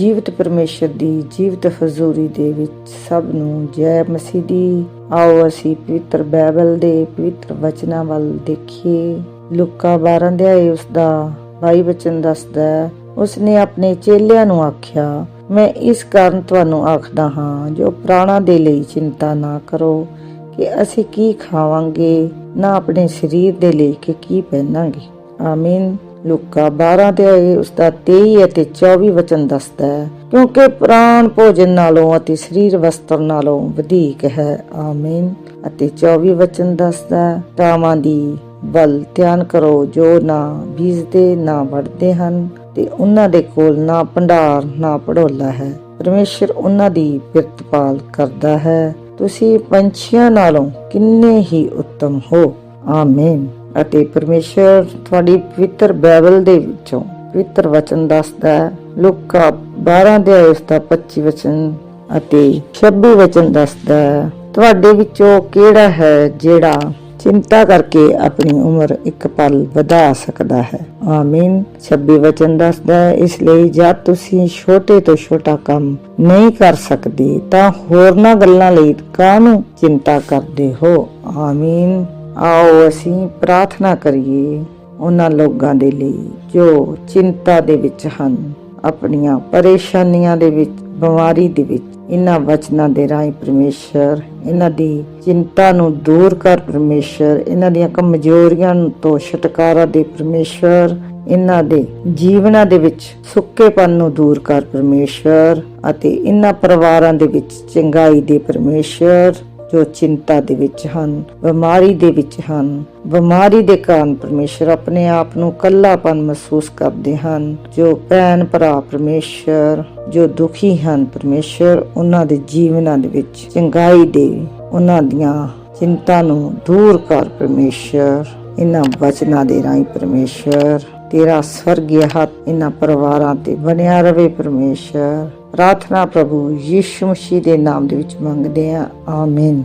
ਜੀਵਤ ਪਰਮੇਸ਼ਰ ਦੀ, ਜੀਵਤ ਹਜ਼ੂਰੀ ਦੇ ਵਿੱਚ ਸਭ ਨੂੰ ਜੈ ਮਸੀਹ ਦੀ। ਆਓ ਅਸੀਂ ਪਵਿੱਤਰ ਬਾਈਬਲ ਦੇ ਪਵਿੱਤਰ ਵਚਨਾਂ ਵੱਲ ਦੇਖੀਏ। ਲੁਕਾ 12 ਅਧਿਆਇ ਉਸ ਦਾ 22 ਵਚਨ ਦੱਸਦਾ ਹੈ, ਉਸਨੇ ਆਪਣੇ ਚੇਲਿਆਂ ਨੂੰ ਆਖਿਆ, ਮੈਂ ਇਸ ਕਾਰਨ ਤੁਹਾਨੂੰ ਆਖਦਾ ਹਾਂ, ਜੋ ਪ੍ਰਾਣਾ ਦੇ ਲਈ ਚਿੰਤਾ ਨਾ ਕਰੋ ਕਿ ਅਸੀਂ ਕੀ ਖਾਵਾਂਗੇ, ਨਾ ਆਪਣੇ ਸਰੀਰ ਦੇ ਲਈ ਕਿ ਕੀ ਪਹਿਨਾਂਗੇ। ਆਮੀਨ। ਲੁਕਾ 12 ਤੇ ਉਸ ਦਾ 23 ਅਤੇ 24 ਵਚਨ ਦੱਸਦਾ ਹੈ। ਕਿਉਂਕਿ ਪ੍ਰਾਣ ਭੋਜਨ ਨਾਲੋਂ ਅਤੇ ਸਰੀਰ ਵਸਤਰ ਨਾਲੋਂ ਵਧੇਕ ਹੈ। ਆਮੀਨ। ਅਤੇ 24 ਵਚਨ ਦੱਸਦਾ ਹੈ ਕਾਮਾਂ ਦੀ ਵੱਲ ਧਿਆਨ ਕਰੋ, ਜੋ ਨਾ ਬੀਜਦੇ, ਨਾ ਵੱਢਦੇ ਹਨ, ਤੇ ਉਹਨਾਂ ਦੇ ਕੋਲ ਨਾ ਭੰਡਾਰ, ਨਾ ਪੜੋਲਾ ਹੈ। ਪਰਮੇਸ਼ਰ ਉਹਨਾਂ ਦੀ ਪਿਰਤਪਾਲ ਕਰਦਾ ਹੈ। ਤੁਸੀਂ ਪੰਛੀਆਂ ਨਾਲੋਂ ਕਿੰਨੇ ਹੀ ਉੱਤਮ ਹੋ। ਆਮੀਨ। ਅਤੇ ਪਰਮੇਸ਼ਰ ਤੁਹਾਡੀ ਪਵਿੱਤਰ ਬਾਈਬਲ ਦੇ ਵਿੱਚੋਂ ਪਵਿੱਤਰ ਵਚਨ ਦੱਸਦਾ ਹੈ। ਲੁਕਾ 12 ਦੇ ਉਸ ਦਾ 25 ਵਚਨ ਅਤੇ 26 ਵਚਨ ਦੱਸਦਾ ਹੈ, ਤੁਹਾਡੇ ਵਿੱਚੋਂ ਕਿਹੜਾ ਹੈ ਜਿਹੜਾ ਚਿੰਤਾ ਕਰਕੇ ਆਪਣੀ ਉਮਰ ਇੱਕ ਪਲ ਵਧਾ ਸਕਦਾ ਹੈ? ਆਮੀਨ। 26 ਵਚਨ ਦੱਸਦਾ ਹੈ, ਇਸ ਲਈ ਜਦ ਤੁਸੀਂ ਛੋਟੇ ਤੋਂ ਛੋਟਾ ਕੰਮ ਨਹੀਂ ਕਰ ਸਕਦੇ ਤਾਂ ਹੋਰਨਾਂ ਗੱਲਾਂ ਲਈ ਕਾਹਨੂੰ ਚਿੰਤਾ ਕਰਦੇ ਹੋ? ਆਮੀਨ। ਆਓ ਅਸੀਂ ਪ੍ਰਾਰਥਨਾ ਕਰੀਏ ਉਹਨਾਂ ਲੋਕਾਂ ਦੇ ਲਈ ਜੋ ਚਿੰਤਾ ਦੇ ਵਿੱਚ ਹਨ, ਆਪਣੀਆਂ ਪਰੇਸ਼ਾਨੀਆਂ ਦੇ ਵਿੱਚ, ਬਿਮਾਰੀ ਦੇ ਵਿੱਚ। ਇਹਨਾਂ ਵਚਨਾਂ ਦੇ ਰਾਹੀਂ ਪਰਮੇਸ਼ਰ ਇਹਨਾਂ ਦੀ ਚਿੰਤਾ ਨੂੰ ਦੂਰ ਕਰ ਪਰਮੇਸ਼ਰ, ਇਹਨਾਂ ਦੀਆਂ ਕਮਜ਼ੋਰੀਆਂ ਤੋਂ ਛੁਟਕਾਰਾ ਦੇ ਪਰਮੇਸ਼ਰ, ਇਹਨਾਂ ਦੇ ਜੀਵਨਾਂ ਦੇ ਵਿੱਚ ਸੁੱਕੇਪਨ ਨੂੰ ਦੂਰ ਕਰ ਪਰਮੇਸ਼ਰ ਅਤੇ ਇਹਨਾਂ ਪਰਿਵਾਰਾਂ ਦੇ ਵਿੱਚ ਚੰਗਾਈ ਦੇ ਪਰਮੇਸ਼ਰ। ਜੋ ਚਿੰਤਾ ਦੇ ਵਿੱਚ ਹਨ, ਬਿਮਾਰੀ ਦੇ ਵਿੱਚ ਹਨ। ਬਿਮਾਰੀ ਦੇ ਕਾਰਨ ਪਰਮੇਸ਼ਰ ਆਪਣੇ ਆਪ ਨੂੰ ਕੱਲਾਪਨ ਮਹਿਸੂਸ ਕਰਦੇ ਹਨ। ਜੋ ਭੈਣ ਭਰਾ ਪਰਮੇਸ਼ਰ, ਜੋ ਦੁਖੀ ਹਨ ਪਰਮੇਸ਼ਰ, ਉਹਨਾਂ ਦੇ ਜੀਵਨਾਂ ਦੇ ਵਿੱਚ ਚੰਗਾਈ ਦੇ ਉਹਨਾਂ ਦੀਆਂ ਚਿੰਤਾ ਨੂੰ ਦੂਰ ਕਰ ਪਰਮੇਸ਼ਰ। ਇਹਨਾਂ ਵਚਨਾਂ ਦੇ ਰਾਹੀਂ ਪਰਮੇਸ਼ਰ, ਤੇਰਾ ਸਵਰਗੀ ਹੱਥ ਇਹਨਾਂ ਪਰਿਵਾਰਾਂ ਤੇ ਬਣਿਆ ਰਵੇ ਪਰਮੇਸ਼ਰ। ਪ੍ਰਾਰਥਨਾ ਪ੍ਰਭੂ ਯੀਸ਼ੂ ਮਸੀਹ ਦੇ ਨਾਮ ਦੇ ਵਿੱਚ ਮੰਗਦੇ ਆ ਆਮੀਨ।